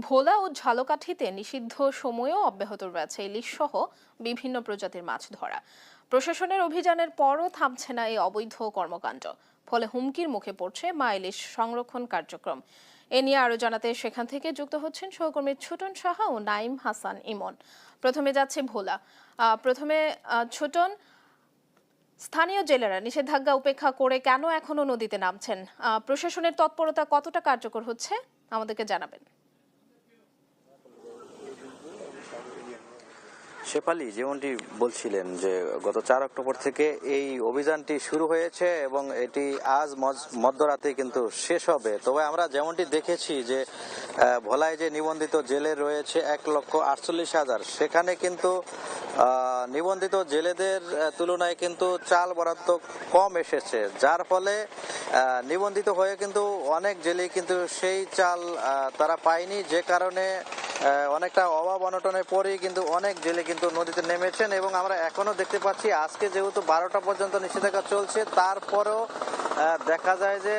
ভোলা ও ঝালকাঠিতে নিষিদ্ধ সময়েও অব্যাহত রয়েছে ইলিশ সহ বিভিন্ন প্রজাতির মাছ ধরা। প্রশাসনের অভিযানের পরও থামছে না এই অবৈধ কর্মকাণ্ড। ফলে হুমকির মুখে পড়ছে মা ইলিশ সংরক্ষণ কার্যক্রম। এ নিয়ে আরও জানাতে সেখান থেকে যুক্ত হচ্ছেন সহকর্মী ছোটন সাহা ও নাইম হাসান ইমন। প্রথমে যাচ্ছে ভোলা। প্রথমে ছোটন, স্থানীয় জেলেরা নিষেধাজ্ঞা উপেক্ষা করে কেন এখনও নদীতে নামছেন? প্রশাসনের তৎপরতা কতটা কার্যকর হচ্ছে? আমাদেরকে জানাবেন। শেফালি, যেমনটি বলছিলেন যে গত চার অক্টোবর থেকে এই অভিযানটি শুরু হয়েছে এবং এটি আজ মধ্যরাতে কিন্তু শেষ হবে। তবে আমরা যেমনটি দেখেছি যে ভোলায় যে নিবন্ধিত জেলে রয়েছে এক লক্ষ আটচল্লিশ হাজার, সেখানে কিন্তু নিবন্ধিত জেলেদের তুলনায় কিন্তু চাল বরাদ্দ কম এসেছে। যার ফলে নিবন্ধিত হয়ে কিন্তু অনেক জেলে কিন্তু সেই চাল তারা পায়নি। যে কারণে অনেকটা অভাব অনটনের পরেই কিন্তু অনেক জেলে কিন্তু নদীতে নেমেছেন এবং আমরা এখনও দেখতে পাচ্ছি আজকে যেহেতু বারোটা পর্যন্ত নিষেধাজ্ঞা চলছে, তারপরেও দেখা যায় যে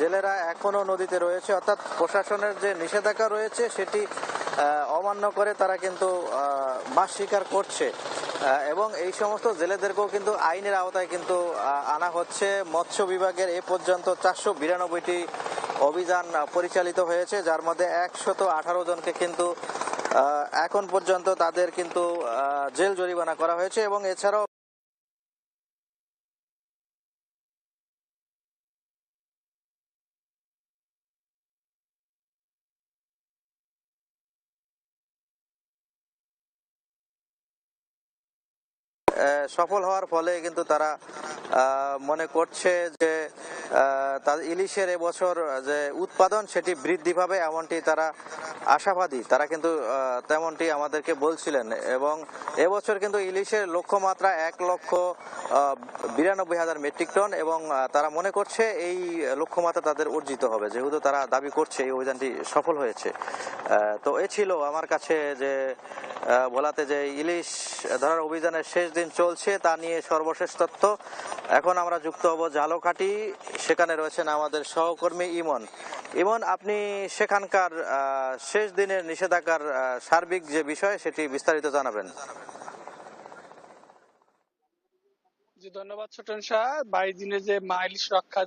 জেলেরা এখনও নদীতে রয়েছে। অর্থাৎ প্রশাসনের যে নিষেধাজ্ঞা রয়েছে, সেটি অমান্য করে তারা কিন্তু মাছ শিকার করছে। এবং এই সমস্ত জেলেদেরকেও কিন্তু আইনের আওতায় কিন্তু আনা হচ্ছে। মৎস্য বিভাগের এ পর্যন্ত চারশো বিরানব্বইটি অভিযান পরিচালিত হয়েছে, যার মধ্যে একশত আঠারো জনকে কিন্তু এখন পর্যন্ত তাদের কিন্তু জেল জরিমানা করা হয়েছে এবং এছাড়াও সফল হওয়ার ফলে কিন্তু তারা মনে করছে যে তাদের ইলিশের এবছর যে উৎপাদন সেটি বৃদ্ধি পাবে এমনটি তারা আশাবাদী। তারা কিন্তু তেমনটি আমাদেরকে বলছিলেন এবং এবছর কিন্তু ইলিশের লক্ষ্যমাত্রা এক লক্ষ বিরানব্বই হাজার মেট্রিক টন এবং তারা মনে করছে এই লক্ষ্যমাত্রা তাদের অর্জিত হবে। যেহেতু তারা দাবি করছে এই অভিযানটি সফল হয়েছে। তো এ ছিল আমার কাছে যে ভোলাতে যে ইলিশ ধরার অভিযানের শেষ দিন চলছে, তা নিয়ে সর্বশেষ তথ্য। এখন আমরা যুক্ত হব ঝালকাঠি। সেখানে রয়েছেন আমাদের সহকর্মী ইমন। ইমন, আপনি সেখানকার শেষ দিনের নিষেধাজ্ঞার সার্বিক যে বিষয়, সেটি বিস্তারিত জানাবেন। ধন্যবাদ ছোটন শাহ বাইশ দিনের যে মাইলিশ রক্ষা